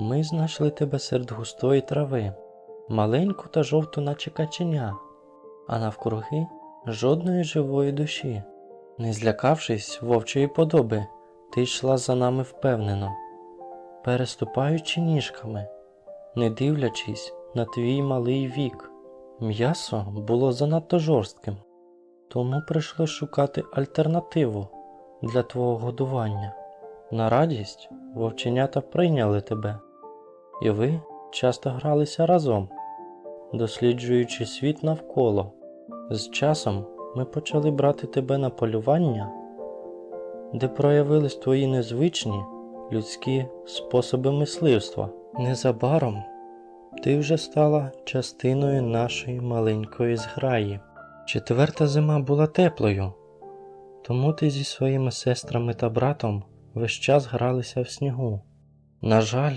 Ми знайшли тебе серед густої трави, маленьку та жовту, наче каченя, а навкруги жодної живої душі. Не злякавшись вовчої подоби, ти йшла за нами впевнено, переступаючи ніжками, не дивлячись на твій малий вік. М'ясо було занадто жорстким, тому прийшлось шукати альтернативу для твого годування. На радість вовченята прийняли тебе, і ви часто гралися разом, досліджуючи світ навколо. З часом ми почали брати тебе на полювання, де проявились твої незвичні людські способи мисливства. Незабаром ти вже стала частиною нашої маленької зграї. Четверта зима була теплою, тому ти зі своїми сестрами та братом весь час гралися в снігу. На жаль,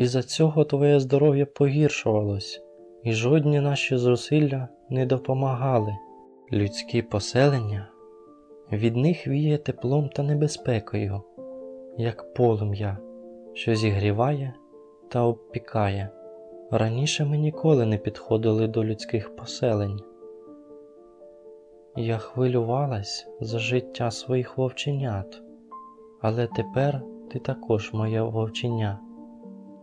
із-за цього твоє здоров'я погіршувалось, і жодні наші зусилля не допомагали. Людські поселення від них віє теплом та небезпекою, як полум'я, що зігріває та обпікає. Раніше ми ніколи не підходили до людських поселень. Я хвилювалась за життя своїх вовченят, але тепер ти також моє вовченя.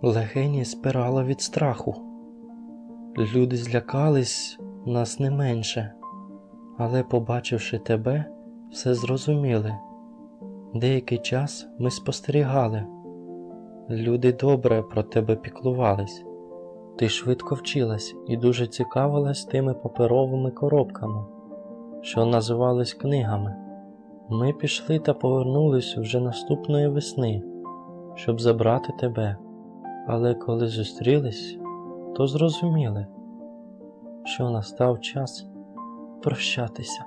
Легені спирало від страху. Люди злякались нас не менше, але, побачивши тебе, все зрозуміли. Деякий час ми спостерігали. Люди добре про тебе піклувались. Ти швидко вчилась і дуже цікавилась тими паперовими коробками, що називались книгами. Ми пішли та повернулись вже наступної весни, щоб забрати тебе. Але коли зустрілись, то зрозуміли, що настав час прощатися.